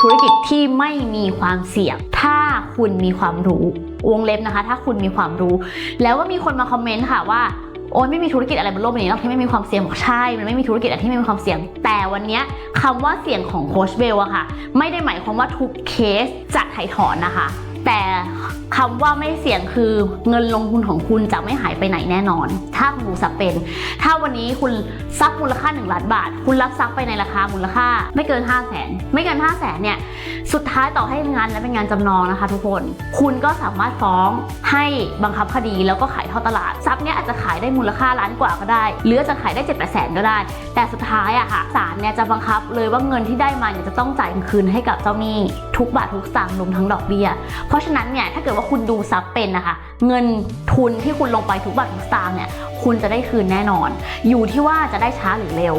ธุรกิจที่ไม่มีความเสี่ยง ถ้าคุณมีความรู้ วงเล็บนะคะ ถ้าคุณมีความรู้ แล้วก็มีคนมาคอมเมนต์ค่ะว่าโอ้ยไม่มีธุรกิจอะไรบนโลกใบนี้หรอกที่ไม่มีความเสี่ยงบอกใช่ มันไม่มีธุรกิจอะไรที่ไม่มีความเสี่ยง แต่วันนี้ยคำว่าเสี่ยงของโคชเบลอะค่ะ ไม่ได้หมายความว่าทุกเคสจะถ่ายถอนนะคะ แต่คำว่าไม่เสี่ยงคือเงินลงทุนของคุณจะไม่หายไปไหนแน่นอน ถ้าคุณดูสับเป็น ถ้าวันนี้คุณซักมูลค่า 1 ล้านบาท คุณรับซักไปในราคามูลค่า ไม่เกิน 5 0 0แสนไม่เกิน 5 0 0แสนเนี่ย สุดท้ายต่อให้งานนั้นเป็นงานจำนองนะคะ ทุกคน คุณก็สามารถฟ้องให้บังคับคดีแล้วก็ขายทอดตลาดทรัพย์เนี้ยอาจจะขายได้มูลค่าล้านกว่าก็ได้ หรือจะขายได้7จ็ดแปดแสนก็ได้ แต่สุดท้ายอะค่ะศาลเนี่ยจะบังคับเลยว่าเงินที่ได้มาเนี่ยจะต้องจ่ายคืนให้กับเจ้าหนี้ทุกบาททุกสตางค์รวมทั้งดอกเบี้ยเพราราะฉะนั้นเนี่ยถ้าเกิดว่าคุณดูซับเป็นนะคะ เงินทุนที่คุณลงไปทุกบาททุกสตางค์เนี่ยคุณจะได้คืนแน่นอน อยู่ที่ว่าจะได้ช้าหรือเร็ว